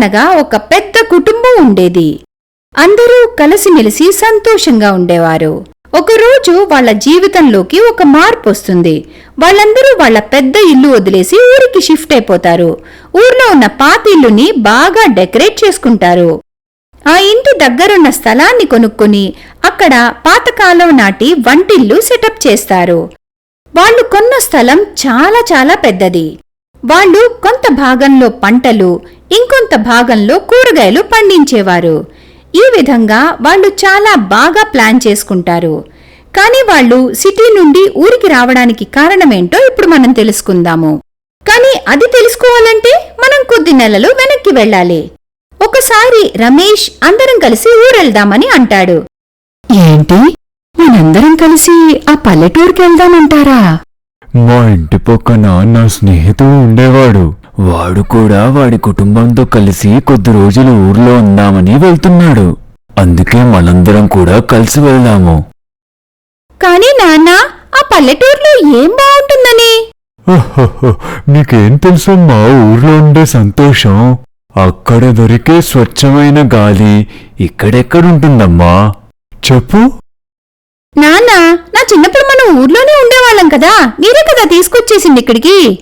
అనగా ఒక పెద్ద కుటుంబం ఉండేది. అందరూ కలిసిమెలిసి సంతోషంగా ఉండేవారు. ఒకరోజు వాళ్ళ జీవితంలోకి ఒక మార్పు వస్తుంది. వాళ్ళందరూ వాళ్ళ పెద్ద ఇల్లు వదిలేసి ఊరికి షిఫ్ట్ అయిపోతారు. ఊర్లో ఉన్న పాత ఇల్లుని బాగా డెకరేట్ చేసుకుంటారు. ఆ ఇంటి దగ్గరున్న స్థలాన్ని కొనుక్కొని అక్కడ పాతకాలం నాటి వంటిల్లు సెటప్ చేస్తారు. వాళ్ళు కొన్న స్థలం చాలా చాలా పెద్దది. వాళ్ళు కొంత భాగంలో పంటలు ఇంకొంత భాగంలో కూరగాయలు పండించేవారు. ఈ విధంగా వాళ్ళు చాలా బాగా ప్లాన్ చేసుకుంటారు. కానీ వాళ్ళు సిటీ నుండి ఊరికి రావడానికి కారణమేంటో ఇప్పుడు మనం తెలుసుకుందాము. కానీ అది తెలుసుకోవాలంటే మనం కొద్ది నెలలు వెనక్కి వెళ్ళాలి. ఒకసారి రమేష్ అందరం కలిసి ఊరెళ్దామని అంటాడు. ఏంటి? మనందరం కలిసి ఆ పల్లెటూరుకెళ్దామంటారా? మా ఇంటి పక్కన నా స్నేహితుడు ఉండేవాడు. వాడు కూడా వాడి కుటుంబంతో కలిసి కొద్ది రోజులు ఊర్లో ఉందామని వెళ్తున్నాడు. అందుకే మనందరం కూడా కలిసి వెళ్దాము. కానీ నాన్న ఆ పల్లెటూరులో ఏం బాగుంటుందని? నీకేం తెలుసు మా ఊర్లో ఉండే సంతోషం? అక్కడ దొరికే స్వచ్ఛమైన గాలి ఇక్కడెక్కడుంటుందమ్మా? చెప్పు. నాన్న నా చిన్నప్పుడు కదా? మీరే కదా తీసుకొచ్చేసింది ఇక్కడికి?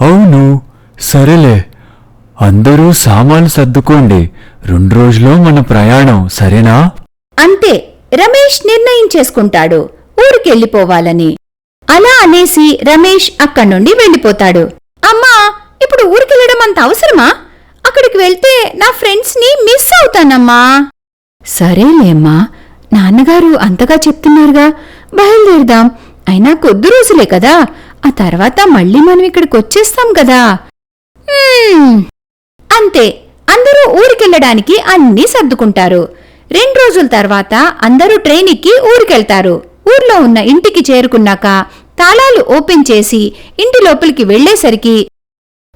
అవును. సరేలే. అందరూ సామాన్లు సర్దుకోండి. రెండు రోజుల్లో మన ప్రయాణం సరేనా? అంతే. రమేష్ నిర్ణయించేసుకుంటాడు ఊరికెళ్ళిపోవాలని. అలా అనేసి రమేష్ అక్కడి నుండి వెళ్ళిపోతాడు. అమ్మా ఇప్పుడు ఊరికెళ్ళడం అంత అవసరమా? అక్కడికి వెళ్తే నా ఫ్రెండ్స్ని మిస్ అవుతానమ్మా. సరేలేమ్మా. నాన్నగారు అంతగా చెప్తున్నారుగా. బయలుదేరదాం. అయినా కొద్ది రోజులే కదా. ఆ తర్వాత మళ్ళీ మనం ఇక్కడికి వచ్చేస్తాం కదా. అంతే. అందరూ ఊరికెళ్ళడానికి అన్నీ సర్దుకుంటారు. రెండు రోజుల తర్వాత అందరూ ట్రైన్ ఎక్కి ఊరికెళ్తారు. ఊర్లో ఉన్న ఇంటికి చేరుకున్నాక తాళాలు ఓపెన్ చేసి ఇంటి లోపలికి వెళ్ళేసరికి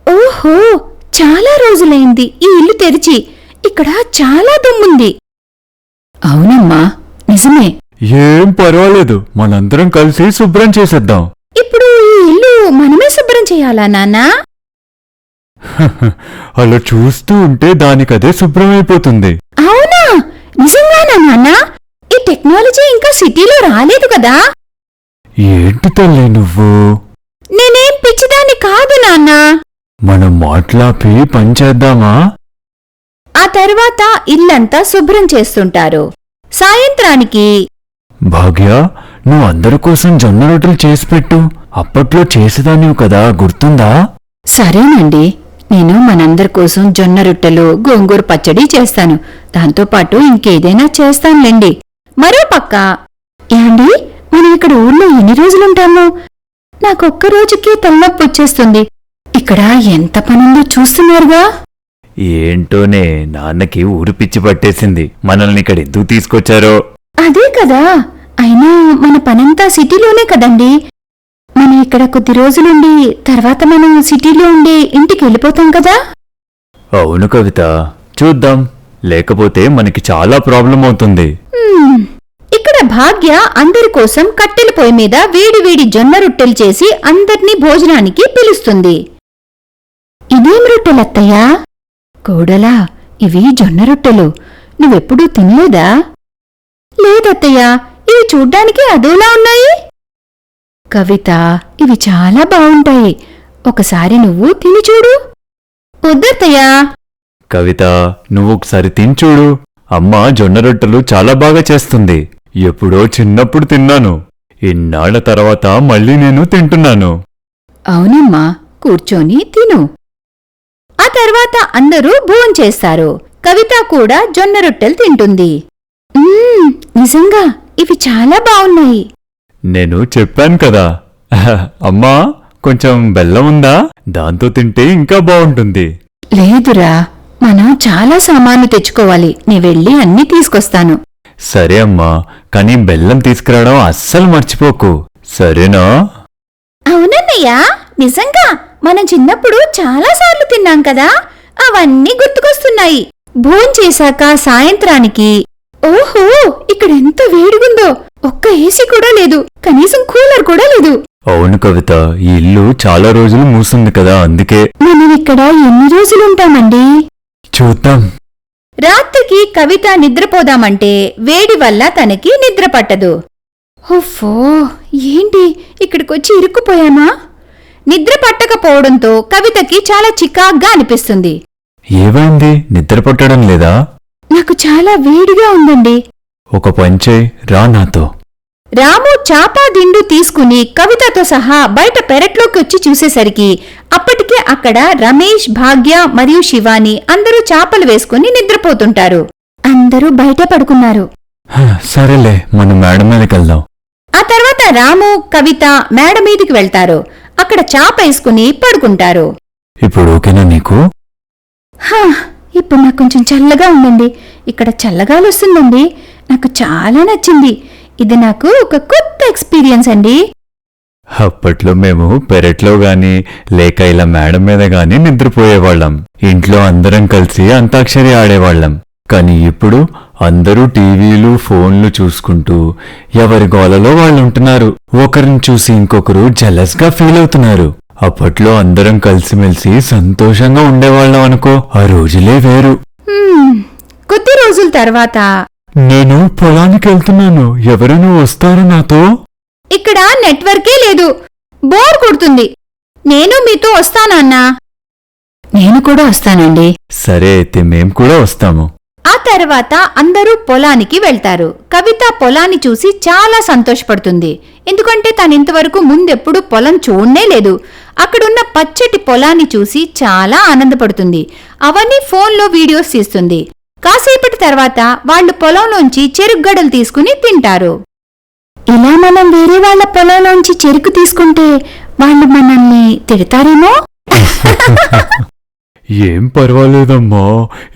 ఓహో! చాలా రోజులైంది ఈ ఇల్లు తెరిచి. ఇక్కడ చాలా దుమ్ముంది. అవునమ్మా. నిజమే. ఏం పర్వాలేదు మనందరం కలిసి శుభ్రం చేసేద్దాం. ఇప్పుడు ఈ ఇల్లు మనమే శుభ్రం చేయాలా నాన్నా? అలా చూస్తూ ఉంటే దానికదే శుభ్రమైపోతుంది. అవునా? నిజంగానా నాన్న? ఈ టెక్నాలజీ ఇంకా సిటీలో రాలేదు కదా? ఏంటి తల్లి నువ్వు? నేనేం పిచ్చిదాన్ని కాదు నాన్న. మనం మాట్లాపి పని చేద్దామా? ఆ తర్వాత ఇల్లంతా శుభ్రం చేస్తుంటారు. సాయంత్రానికి భాగ్య నువ్వు అందరి కోసం జొన్న రొట్టెలు చేసి పెట్టు. అప్పట్లో చేసేదానివి కదా గుర్తుందా? సరేనండి. నేను మనందరి కోసం జొన్న రొట్టెలు గోంగూర పచ్చడి చేస్తాను. దాంతోపాటు ఇంకేదైనా చేస్తానులేండి. మరో పక్క. ఏమండి? మనం ఇక్కడ ఊర్లో ఎన్ని రోజులుంటాము? నాకొక్క రోజుకి తలనొప్పి వచ్చేస్తుంది. ఇక్కడ ఎంత పనుందో చూస్తున్నారుగా? ఏంటోనే నాన్నకి ఊరు పిచ్చి పట్టేసింది. మనల్ని ఇక్కడ ఎందుకు తీసుకొచ్చారో? అదే కదా. అయినా మన పనంతా సిటీలోనే కదండి. మనం ఇక్కడ కొద్ది రోజులుండి తర్వాత మనం సిటీలో ఉండే ఇంటికి వెళ్ళిపోతాం కదా? అవును కవిత. చూద్దాం. లేకపోతే మనకి చాలా ప్రాబ్లం అవుతుంది. హ్మ్. ఇక్కడ భాగ్య అందరి కోసం కట్టెల పొయ్యి మీద వేడి వేడి జొన్న రొట్టెలు చేసి అందర్నీ భోజనానికి పిలుస్తుంది. ఇదేం రొట్టెలత్తయ్యా కోడలా ఇవి జొన్న రొట్టెలు. నువ్వెప్పుడూ తినలేదా? లేదత్తయ్యా. ఇవి చూడ్డానికి అదోలా ఉన్నాయి? కవిత ఇవి చాలా బావుంటాయి. ఒకసారి నువ్వు తిని చూడు. వద్దత్తయ్యా కవిత నువ్వు ఒకసారి తిని చూడు. అమ్మ జొన్న రొట్టెలు చాలా బాగా చేస్తుంది. ఎప్పుడో చిన్నప్పుడు తిన్నాను. ఇన్నాళ్ళ తర్వాత మళ్ళీ నేను తింటున్నాను. అవునమ్మా కూర్చొని తిను. ఆ తర్వాత అందరూ భోంచేస్తారు కవిత కూడా జొన్న రొట్టెలు తింటుంది. నిజంగా. ఇవి చాలా బావున్నాయి. నేను చెప్పాను కదా. అమ్మా కొంచెం బెల్లం ఉందా? దాంతో తింటే ఇంకా బాగుంటుంది లేదురా మనం చాలా సామాన్లు తెచ్చుకోవాలి. నీ వెళ్ళి అన్నీ తీసుకొస్తాను. సరే అమ్మా కానీ బెల్లం తీసుకురావడం అస్సలు మర్చిపోకు. సరేనా? అవునన్నయ్యా నిజంగా మనం చిన్నప్పుడు చాలా సార్లు తిన్నాం కదా. అవన్నీ గుర్తుకొస్తున్నాయి. భోంచేశాక సాయంత్రానికి ఓహో ఇక్కడ ఎంత వేడిగుందో. ఒక్క ఏసీ కూడా లేదు. కనీసం కూలర్ కూడా లేదు. అవును కవిత ఈ ఇల్లు చాలా రోజులు మూసింది కదా అందుకే. మనం ఇక్కడ ఎన్ని రోజులుంటామండి? చూద్దాం. రాత్రికి కవిత నిద్రపోదామంటే వేడి వల్ల తనకి నిద్ర పట్టదు. ఓఫో ఏంటి? ఇక్కడికొచ్చి ఇరుక్కుపోయామా నిద్ర పట్టకపోవడంతో కవితకి చాలా చికాగ్గా అనిపిస్తుంది. ఏమైంది? నిద్ర పట్టడం లేదా? నాకు చాలా వేడిగా ఉందండి. ఒక పంచే రా నాతో. రాము చాపా దిండు తీసుకుని కవితతో సహా బయట పెరట్లోకి వచ్చి చూసేసరికి అప్పటికే అక్కడ రమేష్ భాగ్య మరియు శివాని అందరూ చాపలు వేసుకుని నిద్రపోతుంటారు. అందరూ బయట పడుకున్నారు. హ, సరేలే మనం మేడ మీదకి వెళ్దాం ఆ తర్వాత రాము కవిత మేడ మీదికి వెళ్తారు. అక్కడ చాప వేసుకుని పడుకుంటారు. ఇప్పుడు ఓకేనా నీకు? హా, ఇప్పుడు నాకు కొంచెం చల్లగా ఉందండి. ఇక్కడ చల్లగాలు వస్తుందండి. నాకు చాలా నచ్చింది. ఇది నాకు ఒక కొత్త ఎక్స్పీరియన్స్ అండి. అప్పట్లో మేము పెరట్లో గాని లేక ఇలా మేడ మీద గాని నిద్రపోయేవాళ్ళం. ఇంట్లో అందరం కలిసి అంతాక్షరి ఆడేవాళ్ళం. కానీ ఇప్పుడు అందరూ టీవీలు ఫోన్లు చూసుకుంటూ ఎవరి గోలలో వాళ్ళు ఉంటున్నారు ఒకరిని చూసి ఇంకొకరు జలస్గా ఫీల్ అవుతున్నారు. అప్పట్లో అందరం కలిసిమెలిసి సంతోషంగా ఉండేవాళ్ళం అనుకో ఆ రోజులే వేరు. కొద్ది రోజుల తర్వాత. నేను పొలానికి వెళ్తున్నాను. ఎవరైనా వస్తారా నాతో? ఇక్కడ నెట్వర్కే లేదు. బోర్ కొడుతుంది. నేను మీతో వస్తానన్నా నేను కూడా వస్తానండి. సరే అయితే మేం కూడా వస్తాము. ఆ తర్వాత అందరూ పొలానికి వెళ్తారు. కవిత పొలాన్ని చూసి చాలా సంతోషపడుతుంది. ఎందుకంటే తను ఇంతవరకు ముందెప్పుడు పొలం చూడనే లేదు. అక్కడున్న పచ్చటి పొలాన్ని చూసి చాలా ఆనందపడుతుంది. అవన్నీ ఫోన్లో వీడియోస్ తీస్తుంది. కాసేపటి తర్వాత వాళ్ళు పొలంలోంచి చెరుగ్గడలు తీసుకుని తింటారు. ఇలా మనం వేరే వాళ్ళ పొలంలోంచి చెరుకు తీసుకుంటే వాళ్ళు మనల్ని తిడతారేమో? ఏం పర్వాలేదమ్మా.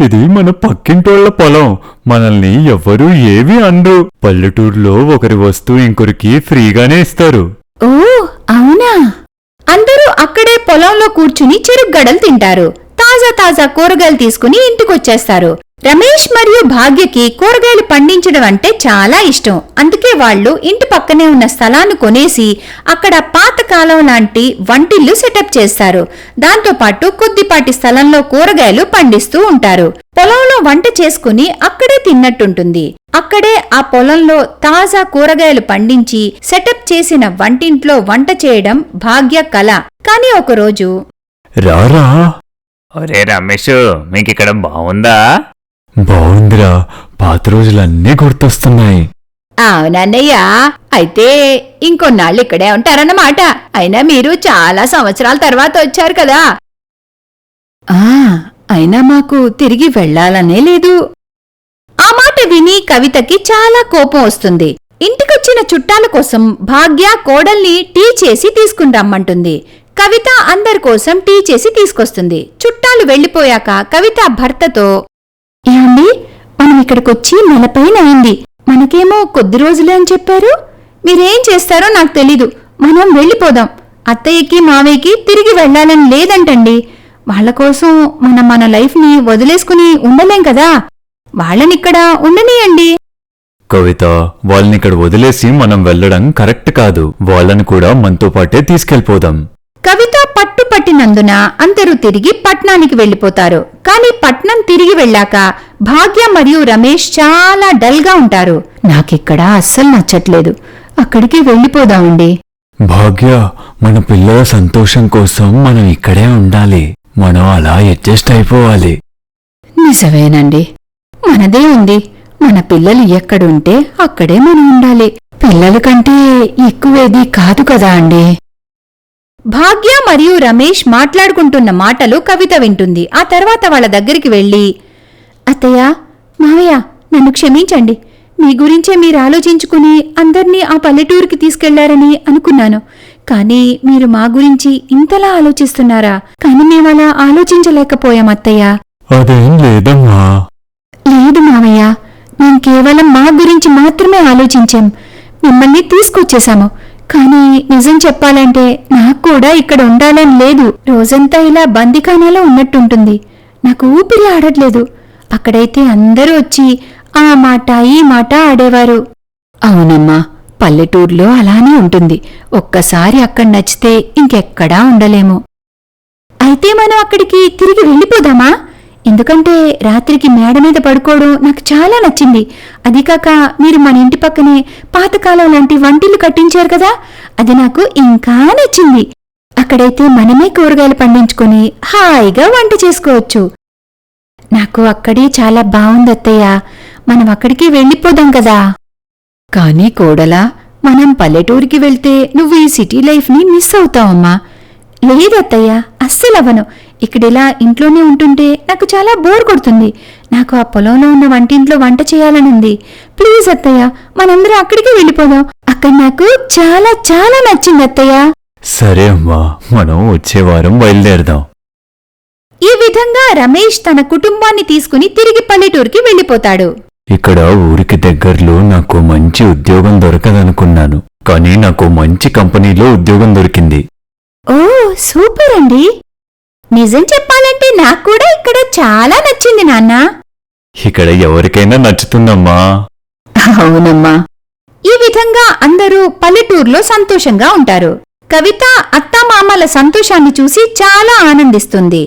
ఇది మన పక్కింటోళ్ళ పొలం. మనల్ని ఎవ్వరూ ఏమీ అనరు. పల్లెటూరులో ఒకరి వస్తువు ఇంకొరికి ఫ్రీగానే ఇస్తారు. ఓ అవునా? అందరూ అక్కడే పొలంలో కూర్చుని చెరుగ్గడలు తింటారు. తాజా తాజా కూరగాయలు తీసుకుని ఇంటికొచ్చేస్తారు. రమేష్ మరియు భాగ్యకి కూరగాయలు పండించడం అంటే చాలా ఇష్టం. అందుకే వాళ్ళు ఇంటి పక్కనే ఉన్న స్థలాన్ని కొనేసి అక్కడ పాతకాలం లాంటి వంటిల్లు సెటప్ చేస్తారు. దాంతో పాటు కొద్దిపాటి స్థలంలో కూరగాయలు పండిస్తూ ఉంటారు. పొలంలో వంట చేసుకుని అక్కడే తిన్నట్టుంటుంది. అక్కడే ఆ పొలంలో తాజా కూరగాయలు పండించి సెటప్ చేసిన వంటింట్లో వంట చేయడం భాగ్య కళ కాని ఒకరోజు రారా? ఒరే రమేష్ మీకిక్కడ బాగుందా బాగుందిరా. పాత రోజులన్నీ గుర్తొస్తున్నాయి. అవునన్నయ్య అయితే ఇంకొన్నాళ్ళు ఇక్కడే ఉంటారన్నమాట. అయినా మీరు చాలా సంవత్సరాల తర్వాత వచ్చారు కదా. ఆ అయినా మాకు తిరిగి వెళ్ళాలనే లేదు. ఆ మాట విని కవితకి చాలా కోపం వస్తుంది. ఇంటికొచ్చిన చుట్టాల కోసం భాగ్య కోడల్ని టీ చేసి తీసుకుని రమ్మంటుంది. కవిత అందరి కోసం టీ చేసి తీసుకొస్తుంది. చుట్టాలు వెళ్ళిపోయాక కవిత భర్తతో ఏమండి? మనం ఇక్కడికొచ్చి నెలపైన అయింది. మనకేమో కొద్ది రోజులే అని చెప్పారు. మీరేం చేస్తారో నాకు తెలీదు. మనం వెళ్ళిపోదాం. అత్తయ్యకి మావయ్యకి తిరిగి వెళ్ళాలని లేదంటండి. వాళ్ళ కోసం మనం మన లైఫ్ని వదిలేసుకుని ఉండలేం కదా? వాళ్ళనిక్కడ ఉండనీయండి. కవిత వాళ్ళని ఇక్కడ వదిలేసి మనం వెళ్ళడం కరెక్ట్ కాదు. వాళ్ళని కూడా మనతో పాటే తీసుకెళ్ళిపోదాం. కవిత పట్టు పట్టినందున అందరూ తిరిగి పట్నానికి వెళ్ళిపోతారు కానీ పట్నం తిరిగి వెళ్ళాక భాగ్య మరియు రమేష్ చాలా డల్గా ఉంటారు. నాకిక్కడ అస్సలు నచ్చట్లేదు. అక్కడికి వెళ్ళిపోదామండి. భాగ్య మన పిల్లల సంతోషం కోసం మనం ఇక్కడే ఉండాలి. మనం అలా అడ్జస్ట్ అయిపోవాలి. నిజమేనండి. మనదే ఉంది. మన పిల్లలు ఎక్కడుంటే అక్కడే మనం ఉండాలి. పిల్లల కంటే ఎక్కువేది కాదు కదా అండి. భాగ్య మరియు రమేష్ మాట్లాడుకుంటున్న మాటలు కవిత వింటుంది. ఆ తర్వాత వాళ్ళ దగ్గరికి వెళ్ళి అత్తయ్య మావయ్య నన్ను క్షమించండి. మీ గురించే మీరు ఆలోచించుకుని అందర్నీ ఆ పల్లెటూరుకి తీసుకెళ్ళారని అనుకున్నాను. కానీ మీరు మా గురించి ఇంతలా ఆలోచిస్తున్నారా? కానీ మేమలా ఆలోచించలేకపోయాం అత్తయ్య. అదేం లేదమ్మా. లేదు మావయ్య. మేం కేవలం మా గురించి మాత్రమే ఆలోచించాం. మిమ్మల్ని తీసుకొచ్చేశాము. కానీ నిజం చెప్పాలంటే నాకు కూడా ఇక్కడ ఉండాలని లేదు. రోజంతా ఇలా బందిఖానాలో ఉన్నట్టుంటుంది. నాకు ఊపిరి ఆడట్లేదు. అక్కడైతే అందరూ వచ్చి ఆ మాట ఈ మాట ఆడేవారు. అవునమ్మా పల్లెటూరులో అలానే ఉంటుంది. ఒక్కసారి అక్కడ నచ్చితే ఇంకెక్కడా ఉండలేము. అయితే మనం అక్కడికి తిరిగి వెళ్ళిపోదామా? ఎందుకంటే రాత్రికి మేడ మీద పడుకోవడం నాకు చాలా నచ్చింది. అది కాక మీరు మన ఇంటి పక్కనే పాతకాలం లాంటి వంటిల్లు కట్టించారు కదా? అది నాకు ఇంకా నచ్చింది. అక్కడైతే మనమే కూరగాయలు పండించుకొని హాయిగా వంట చేసుకోవచ్చు. నాకు అక్కడే చాలా బాగుంది అత్తయ్య. మనం అక్కడికి వెళ్ళిపోదాం కదా. కానీ కోడలా మనం పల్లెటూరికి వెళ్తే నువ్వు ఈ సిటీ లైఫ్ని మిస్ అవుతావమ్మా. లేదత్తయ్య అస్సలవ్వను ఇక్కడిలా ఇంట్లోనే ఉంటుంటే నాకు చాలా బోర్ కొడుతుంది. నాకు ఆ పొలంలో ఉన్న వంటింట్లో వంట చేయాలనుంది. ప్లీజ్ అత్తయ్య మనందరం అక్కడికి వెళ్ళిపోదాం. అక్కడ నాకు చాలా చాలా నచ్చింది అత్తయ్య. సరే అమ్మా మనం వచ్చే వారం బయలుదేరదాం. ఈ విధంగా రమేష్ తన కుటుంబాన్ని తీసుకుని తిరిగి పల్లెటూరికి వెళ్ళిపోతాడు. ఇక్కడ ఊరికి దగ్గరలో నాకు మంచి ఉద్యోగం దొరకదనుకున్నాను. కానీ నాకు మంచి కంపెనీలో ఉద్యోగం దొరికింది. ఓ సూపర్ అండి. నిజం చెప్పాలంటే నాకు కూడా ఇక్కడ చాలా నచ్చింది నాన్న. ఇక్కడ ఎవరికైనా నచ్చుతుందమ్మా. అవునమ్మా. ఈ విధంగా అందరూ పల్లెటూరులో సంతోషంగా ఉంటారు. కవిత అత్తామామల సంతోషాన్ని చూసి చాలా ఆనందిస్తుంది.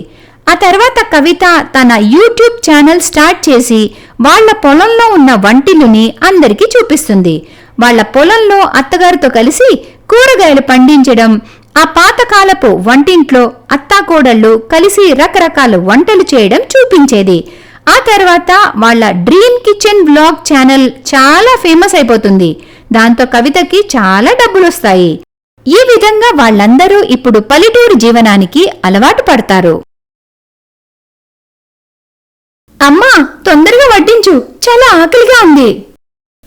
ఆ తర్వాత కవిత తన యూట్యూబ్ ఛానల్ స్టార్ట్ చేసి వాళ్ళ పొలంలో ఉన్న వంటిల్లుని అందరికీ చూపిస్తుంది. వాళ్ళ పొలంలో అత్తగారితో కలిసి కూరగాయలు పండించడం ఆ పాతకాలపు వంటింట్లో అత్తాకోడళ్ళు కలిసి రకరకాల వంటలు చేయడం చూపించేది. ఆ తర్వాత వాళ్ళ డ్రీమ్ కిచెన్ వ్లాగ్ ఛానల్ చాలా ఫేమస్ అయిపోతుంది. దాంతో కవితకి చాలా డబ్బులొస్తాయి. ఈ విధంగా వాళ్ళందరూ ఇప్పుడు పల్లెటూరు జీవనానికి అలవాటు పడతారు. అమ్మా తొందరగా వడ్డించు. చాలా ఆకలిగా ఉంది.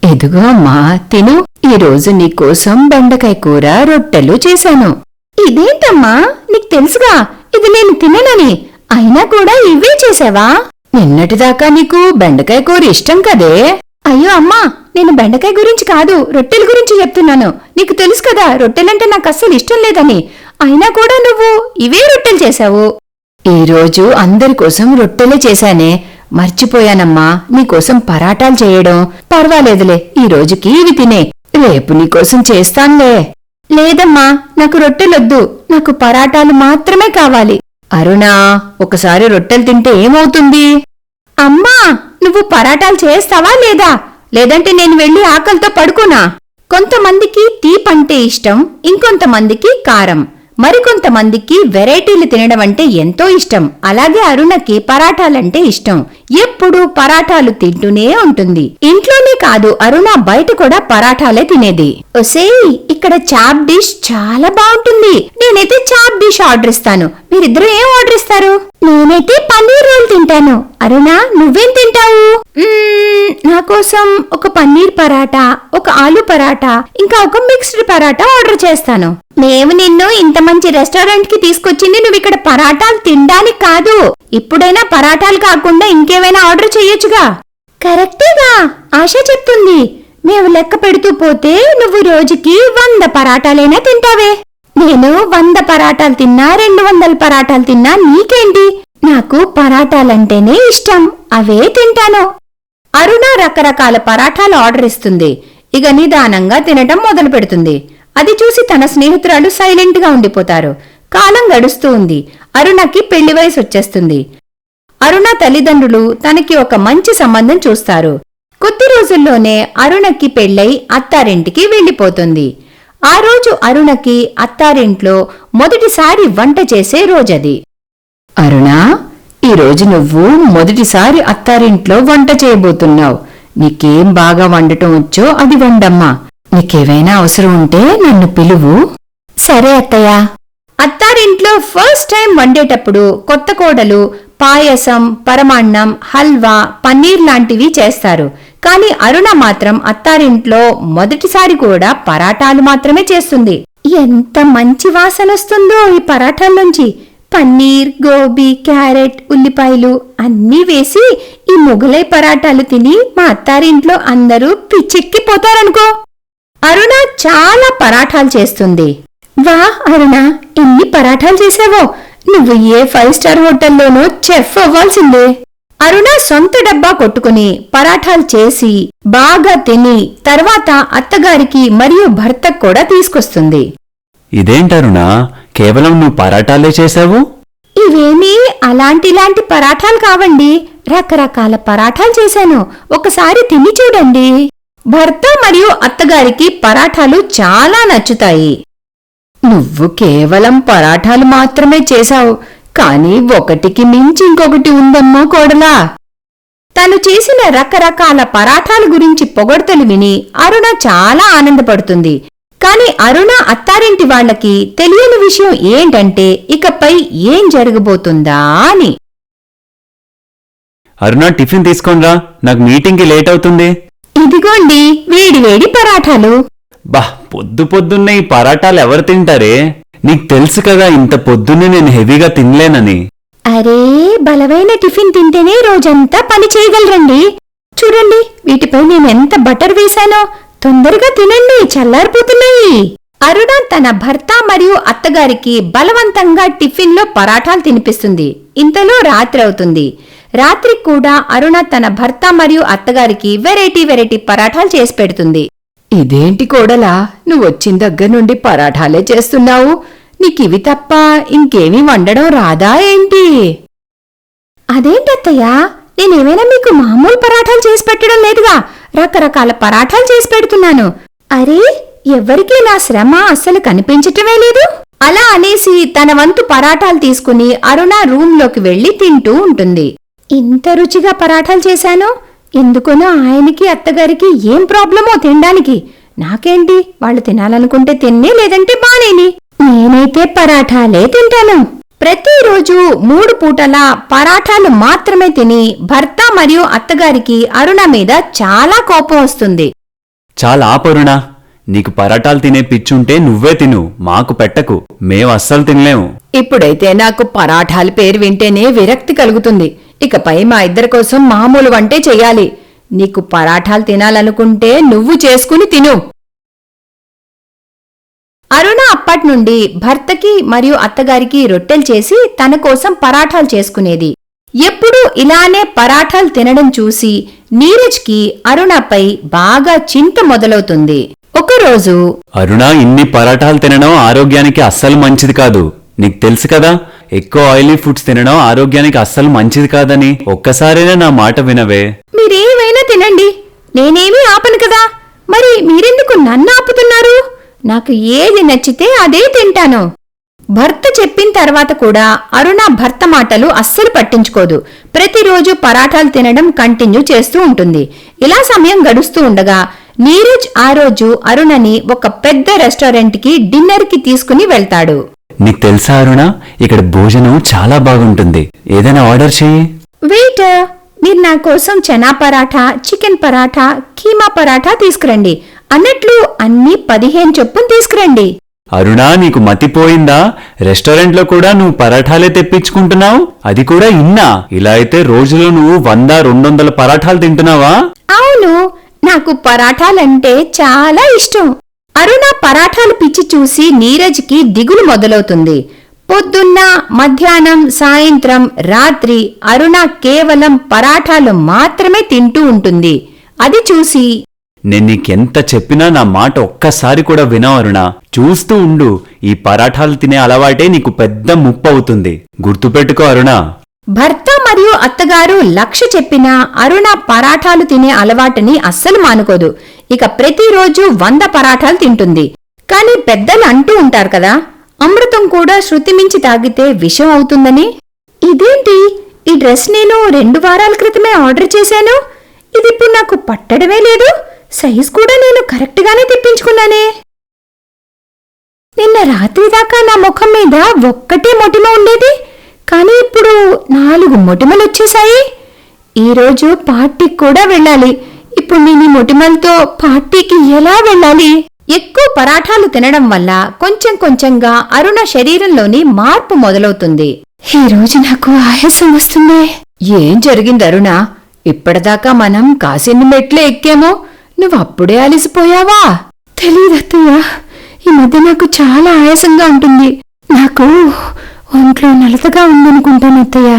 ఎదుగో అమ్మా తిను. ఈరోజు నీకోసం బెండకాయ కూర రొట్టెలు చేశాను. ఇదేంటమ్మా? నీకు తెలుసుగా ఇది నేను తిననని. అయినా కూడా ఇవే చేసావా? నిన్నటిదాకా నీకు బెండకాయ కూర ఇష్టం కదే? అయ్యో అమ్మా నేను బెండకాయ గురించి కాదు రొట్టెల గురించి చెప్తున్నాను. నీకు తెలుసు కదా రొట్టెలంటే నాకు అస్సలు ఇష్టం లేదని. అయినా కూడా నువ్వు ఇవే రొట్టెలు చేశావు. ఈరోజు అందరి కోసం రొట్టెలే చేశానే. మర్చిపోయానమ్మా నీకోసం పరాటాలు చేయడం. పర్వాలేదులే ఈ రోజుకి ఇవి తినే. రేపు నీకోసం చేస్తాన్లే. లేదమ్మా నాకు రొట్టెలొద్దు. నాకు పరాటాలు మాత్రమే కావాలి. అరుణా ఒకసారి రొట్టెలు తింటే ఏమవుతుంది? అమ్మా నువ్వు పరాటాలు చేస్తావా లేదా? లేదంటే నేను వెళ్ళి ఆకలితో పడుకోనా? కొంతమందికి తీపంటే ఇష్టం ఇంకొంతమందికి కారం. మరికొంతమందికి వెరైటీలు తినడం అంటే ఎంతో ఇష్టం. అలాగే అరుణకి పరాటాలంటే ఇష్టం. ఎప్పుడూ పరాటాలు తింటూనే ఉంటుంది. ఇంట్లోనే కాదు అరుణ బయట కూడా పరాటాలే తినేది. ఒసేయ్ ఇక్కడ చాప్ డిష్ చాలా బాగుంటుంది. నేనైతే చాప్ డిష్ ఆర్డర్ ఇస్తాను. మీరిద్దరూ ఏం ఆర్డర్ ఇస్తారు? నేనైతే పన్నీర్ రోల్ తింటాను. అరుణ నువ్వేం తింటావు? నా కోసం ఒక పన్నీర్ పరాటా ఒక ఆలు పరాటా ఇంకా ఒక మిక్స్డ్ పరాటా ఆర్డర్ చేస్తాను. మేము నిన్ను ఇంత మంచి రెస్టారెంట్కి తీసుకొచ్చింది నువ్వు ఇక్కడ పరాటాలు తినడానికి కాదు. ఇప్పుడైనా పరాటాలు కాకుండా ఇంకేమైనా ఆర్డర్ చెయ్యొచ్చుగా కరెక్టేగా. ఆశ చెప్తుంది. మేము లెక్క పెడుతూ పోతే నువ్వు రోజుకి వంద పరాటాలైనా తింటావే. నేను వంద పరాటాలు తిన్నా రెండు వందల పరాటాలు తిన్నా నీకేంటి? నాకు పరాటాలంటేనే ఇష్టం. అవే తింటాను. అరుణ రకరకాల పరాఠాలు ఆర్డర్ ఇస్తుంది. ఇక నిదానంగా తినటం మొదలు పెడుతుంది. అది చూసి తన స్నేహితురాలు సైలెంట్గా ఉండిపోతారు. కాలం గడుస్తూ ఉంది. అరుణకి పెళ్ళి వయసు వచ్చేస్తుంది. అరుణ తల్లిదండ్రులు తనకి ఒక మంచి సంబంధం చూస్తారు. కొద్ది రోజుల్లోనే అరుణకి పెళ్ళై అత్తారింటికి వెళ్ళిపోతుంది. ఆ రోజు అరుణకి అత్తారింట్లో మొదటిసారి వంట చేసే రోజది. అరుణా ఈరోజు నువ్వు మొదటిసారి అత్తారింట్లో వంట చేయబోతున్నావు. నీకేం బాగా వండటం వచ్చో అది వండమ్మా. నీకేవైనా అవసరం ఉంటే నన్ను పిలువు. సరే అత్తయ్య. అత్తారింట్లో ఫస్ట్ టైం వండేటప్పుడు కొత్త కోడలు పాయసం పరమాన్నం హల్వా పన్నీర్ లాంటివి చేస్తారు. కానీ అరుణ మాత్రం అత్తారింట్లో మొదటిసారి కూడా పరాటాలు మాత్రమే చేస్తుంది. ఎంత మంచి వాసన వస్తుందో ఈ నుంచి పన్నీర్ గోబీ క్యారెట్ ఉల్లిపాయలు అన్నీ వేసి ఈ మొగలై పరాటాలు తిని మా అత్తారింట్లో అందరూ పిచ్చెక్కిపోతారనుకో. అరుణ చాలా పరాఠాలు చేస్తుంది. వా అరుణ ఎన్ని పరాఠాలు చేసావో. నువ్వు ఏ ఫైవ్ స్టార్ హోటల్లోనూ చెఫ్ అవ్వాల్సిందే. అరుణ సొంత డబ్బా కొట్టుకుని పరాఠాలు చేసి బాగా తిని తర్వాత అత్తగారికి మరియు భర్తకు కూడా తీసుకొస్తుంది. ఇదేంటరునా కేవలం నువ్వు పరాటాలే చేశావు? ఇవేమీ అలాంటి ఇలాంటి పరాఠాలు కావండి. రకరకాల పరాఠాలు చేశాను. ఒకసారి తిని చూడండి. భర్త మరియు అత్తగారికి పరాఠాలు చాలా నచ్చుతాయి. నువ్వు కేవలం పరాఠాలు మాత్రమే చేశావు కానీ ఒకటికి మించి ఇంకొకటి ఉందమ్మా కోడలా. తను చేసిన రకరకాల పరాఠాల గురించి పొగడ్తలు విని అరుణ చాలా ఆనందపడుతుంది. కాని అరుణ అత్తారింటి వాళ్ళకి తెలియని విషయం ఏంటంటే ఇకపై ఏం జరగబోతుందా అని. అరుణ టిఫిన్ తీసుకొనిరా. నాకు మీటింగ్కి లేట్ అవుతుంది. ఇదిగోండి వేడివేడి పరాఠాలు. బా పొద్దు పొద్దున్నే ఈ పరాటాలు ఎవరు తింటారే? నీకు తెలుసు కదా ఇంత పొద్దున్నే నేను హెవీగా తినలేనని. అరే బలమైన టిఫిన్ తింటేనే రోజంతా పని చేయగలరండి. చూడండి వీటిపై నేను ఎంత బటర్ వేశానో. తొందరగా తినండి చల్లారిపోతున్నాయి. అరుణ తన భర్త మరియు అత్తగారికి బలవంతంగా టిఫిన్లో పరాఠాలు తినిపిస్తుంది. ఇంతలో రాత్రి అవుతుంది. రాత్రి కూడా అరుణ తన భర్త మరియు అత్తగారికి వెరైటీ వెరైటీ పరాఠాలు చేసి పెడుతుంది. ఇదేంటి కోడలా? నువ్వు వచ్చిన దగ్గర నుండి పరాఠాలే చేస్తున్నావు. నీకివి తప్ప ఇంకేమీ వండడం రాదా ఏంటి? అదేంటత్తయ్యా? నేనేమైనా మీకు మామూలు పరాఠాలు చేసి పెట్టడం లేదుగా. రకరకాల పరాఠాలు చేసి పెడుతున్నాను. అరే ఎవరికీ నా శ్రమ అస్సలు కనిపించటమే లేదు. అలా అనేసి తన వంతు పరాఠాలు తీసుకుని అరుణ రూంలోకి వెళ్ళి తింటూ ఉంటుంది. ఇంత రుచిగా పరాఠాలు చేశాను? ఎందుకనో ఆయనకి అత్తగారికి ఏం ప్రాబ్లమో తినడానికి. నాకేంటి? వాళ్ళు తినాలనుకుంటే తిన్నే లేదంటే బానేని. నేనైతే పరాఠాలే తింటాను. ప్రతిరోజు మూడు పూటలా పరాఠాలు మాత్రమే తిని భర్త మరియు అత్తగారికి అరుణ మీద చాలా కోపం వస్తుంది. చాలా ఆపరుణ నీకు పరాటాలు తినే పిచ్చుంటే నువ్వే తిను. మాకు పెట్టకు. మేం అస్సలు తినలేము. ఇప్పుడైతే నాకు పరాఠాల పేరు వింటేనే విరక్తి కలుగుతుంది. ఇకపై మా ఇద్దరి కోసం మామూలు వంటే చెయ్యాలి నీకు పరాఠాలు తినాలనుకుంటే నువ్వు చేసుకుని తిను. అరుణ అప్పట్నుండి భర్తకి మరియు అత్తగారికి రొట్టెలు చేసి తన కోసం పరాఠాలు చేసుకునేది. ఎప్పుడూ ఇలానే పరాఠాలు తినడం చూసి నీరజ్కి అరుణపై బాగా చింత మొదలవుతుంది. ఒకరోజు అరుణ ఇన్ని పరాటాలు తినడం ఆరోగ్యానికి అస్సలు మంచిది కాదు. నీకు తెలుసు కదా ఎక్కువ ఆయిలీ ఫుడ్స్ తినడం ఆరోగ్యానికి అస్సలు మంచిది కాదని ఒక్కసారైనా నా మాట వినవే. మీరేమైనా తినండి నేనేమీ ఆపను కదా. మరి మీరెందుకు నన్ను ఆపుతున్నారు? నాకు ఏది నచ్చితే అదే తింటాను. భర్త చెప్పిన తర్వాత కూడా అరుణ భర్త మాటలు అస్సలు పట్టించుకోదు. ప్రతిరోజు పరాఠాలు తినడం కంటిన్యూ చేస్తూ ఉంటుంది. ఇలా సమయం గడుస్తూ ఉండగా నీరజ్ ఆ రోజు అరుణని ఒక పెద్ద రెస్టారెంట్కి డిన్నర్కి తీసుకుని వెళ్తాడు. నీకు తెలుసా అరుణ? ఇక్కడ భోజనం చాలా బాగుంటుంది. ఏదైనా ఆర్డర్ చెయ్యి వెయిటర్ మీరు నా కోసం చనా పరాఠా చికెన్ పరాఠా కీమా పరాఠా తీసుకురండి. అన్నట్లు అన్ని పదిహేను చొప్పున తీసుకురండి. అరుణ నీకు మతిపోయిందా రెస్టారెంట్లో కూడా నువ్వు పరాఠాలే తెప్పించుకుంటున్నావు? అది కూడా ఇన్నా. ఇలా అయితే రోజులో నువ్వు వంద రెండొందల పరాఠాలు తింటున్నావా? అవును. నాకు పరాఠాలంటే చాలా ఇష్టం. అరుణ పరాఠాలు పిచ్చి చూసి నీరజ్కి దిగులు మొదలవుతుంది. పొద్దున్న మధ్యాహ్నం సాయంత్రం రాత్రి అరుణ కేవలం పరాఠాలు మాత్రమే తింటూ ఉంటుంది. అది చూసి నేను నీకెంత చెప్పినా నా మాట ఒక్కసారి కూడా వినవు అరుణ. చూస్తూ ఉండు ఈ పరాఠాలు తినే అలవాటే నీకు పెద్ద ముప్పవుతుంది గుర్తుపెట్టుకో అరుణ. భర్త మరియు అత్తగారు లక్ష చెప్పినా అరుణ పరాఠాలు తినే అలవాటుని అస్సలు మానుకోదు. ఇక ప్రతిరోజు వంద పరాఠాలు తింటుంది. కాని పెద్దలు అంటూ ఉంటారు కదా అమృతం కూడా శృతి మించి తాగితే విషం అవుతుందని? ఇదేంటి? ఈ డ్రెస్ నేను రెండు వారాల క్రితమే ఆర్డర్ చేశాను. ఇది ఇప్పుడు నాకు పట్టడమే లేదు. సైజ్ కూడా నేను కరెక్ట్గానే తెప్పించుకున్నానే. నిన్న రాత్రి దాకా నా ముఖం మీద ఒక్కటే మొటిమ ఉండేది. కానీ ఇప్పుడు నాలుగు మొటిమలు వచ్చేసాయి ఈరోజు పార్టీకి కూడా వెళ్ళాలి. ఇప్పుడు నేను ఈ మొటిమలతో పార్టీకి ఎలా వెళ్ళాలి? ఎక్కువ పరాఠాలు తినడం వల్ల కొంచెం కొంచెంగా అరుణ శరీరంలోని మార్పు మొదలవుతుంది. ఈ రోజు నాకు ఆయాసం వస్తుంది. ఏం జరిగింది అరుణ? ఇప్పటిదాకా మనం కాసిన్ని మెట్లే ఎక్కేమో. నువ్వు అప్పుడే అలసిపోయావా? తెలీదత్తయ్య ఈ మధ్య నాకు చాలా ఆయాసంగా ఉంటుంది. నాకు ఒంట్లో నలతగా ఉందనుకుంటాను అత్తయ్య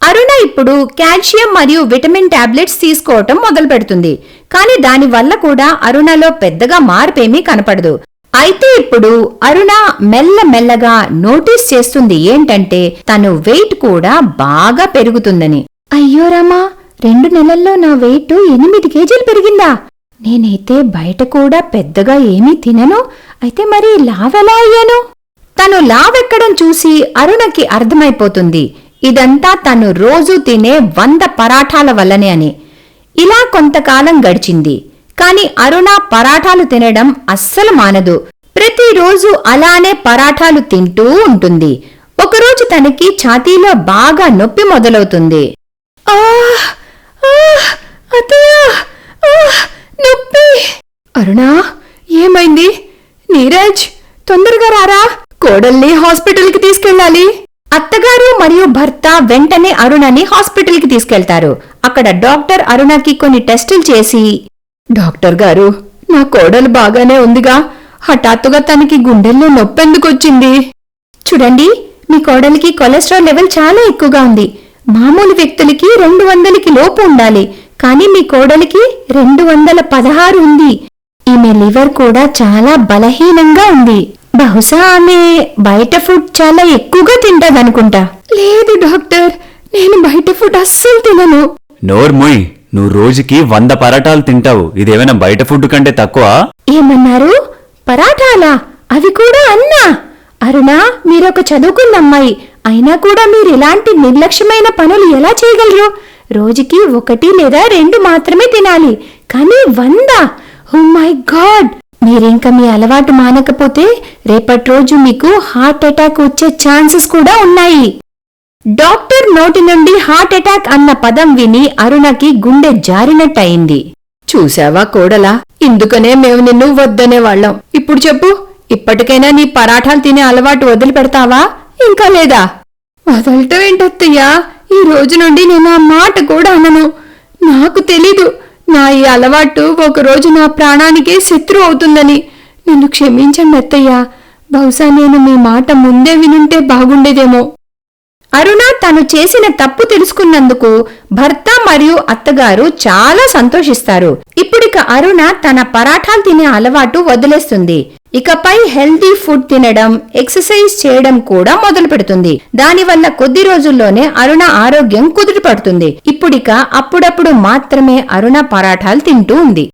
అరుణ ఇప్పుడు కాల్షియం మరియు విటమిన్ టాబ్లెట్స్ తీసుకోవటం మొదలు పెడుతుంది కానీ దానివల్ల కూడా అరుణలో పెద్దగా మార్పేమీ కనపడదు. అయితే ఇప్పుడు అరుణ మెల్ల మెల్లగా నోటీస్ చేస్తుంది ఏంటంటే తను వెయిట్ కూడా బాగా పెరుగుతుందని. అయ్యో రామా రెండు నెలల్లో నా వెయిట్ ఎనిమిది కేజీలు పెరిగిందా? నేనైతే బయట కూడా పెద్దగా ఏమీ తినను. అయితే మరి లావెలా అయ్యాను? తను లావెక్కడం చూసి అరుణకి అర్థమైపోతుంది. ఇదంతా తను రోజూ తినే వంద పరాఠాల వల్లనే అని. ఇలా కొంతకాలం గడిచింది. కాని అరుణ పరాఠాలు తినడం అస్సలు మానదు. ప్రతిరోజు అలానే పరాఠాలు తింటూ ఉంటుంది. ఒకరోజు తనకి ఛాతీలో బాగా నొప్పి మొదలవుతుంది! నొప్పి! అరుణా ఏమైంది? నీరజ్ తొందరగా రారా? కోడల్ని హాస్పిటల్కి తీసుకెళ్ళాలి? అత్తగారు మరియు భర్త వెంటనే అరుణని హాస్పిటల్కి తీసుకెళ్తారు. అక్కడ డాక్టర్ అరుణకి కొన్ని టెస్టులు చేసి డాక్టర్ గారు నా కోడలు బాగానే ఉందిగా. హఠాత్తుగా తనకి గుండెల్లో నొప్పెందుకొచ్చింది. చూడండి మీ కోడలికి కొలెస్ట్రాల్ లెవెల్ చాలా ఎక్కువగా ఉంది. మామూలు వ్యక్తులకి రెండు వందలకి లోపు ఉండాలి. కానీ మీ కోడలికి రెండు వందల పదహారు ఉంది. ఈమె లివర్ కూడా చాలా బలహీనంగా ఉంది. బహుశా ఆమె బయట ఫుడ్ చాలా ఎక్కువగా తింటదనుకుంటా. లేదు డాక్టర్. నేను బయట ఫుడ్ అస్సలు తినను. నోర్ముయ్ నువ్వు రోజుకి వంద పరాటాలు తింటావు. ఇదేమైనా బయట ఫుడ్ కంటే తక్కువ? ఏమన్నారు? పరాఠాలా అవి కూడా అన్నా. అరుణా మీరొక చదువుకున్న అమ్మాయి. అయినా కూడా మీరు ఇలాంటి నిర్లక్ష్యమైన పనులు ఎలా చేయగలరు? రోజుకి ఒకటి లేదా రెండు మాత్రమే తినాలి. కానీ వంద? Oh my god! మీరింక మీ అలవాటు మానకపోతే రేపటి రోజు మీకు హార్ట్ అటాక్ వచ్చే ఛాన్సెస్ కూడా ఉన్నాయి. డాక్టర్ నోటి నుండి హార్ట్ అటాక్ అన్న పదం విని అరుణకి గుండె జారినట్టయింది. చూసావా కోడలా? ఇందుకనే మేము నిన్ను వద్దనే వాళ్ళం. ఇప్పుడు చెప్పు ఇప్పటికైనా నీ పరాఠాలు తినే అలవాటు వదిలిపెడతావా? ఇంకా లేదా? వదలటం ఏంటత్తయ్యా? ఈ రోజు నుండి నేను ఆ మాట కూడా అనను. నాకు తెలీదు. నా ఈ అలవాటు ఒకరోజు నా ప్రాణానికే శత్రు అవుతుందని. నన్ను క్షమించండి అత్తయ్యా. బహుశా నేను మీ మాట ముందే వినుంటే బాగుండేదేమో. అరుణ తను చేసిన తప్పు తెలుసుకున్నందుకు భర్త మరియు అత్తగారు చాలా సంతోషిస్తారు. ఇప్పుడిక అరుణ తన పరాఠాలు తినే అలవాటు వదిలేస్తుంది. ఇకపై హెల్తీ ఫుడ్ తినడం ఎక్సర్సైజ్ చేయడం కూడా మొదలు పెడుతుంది. దానివల్ల కొద్ది రోజుల్లోనే అరుణ ఆరోగ్యం కుదుటపడుతుంది ఇప్పుడిక అప్పుడప్పుడు మాత్రమే అరుణ పరాఠాలు తింటూ ఉంది.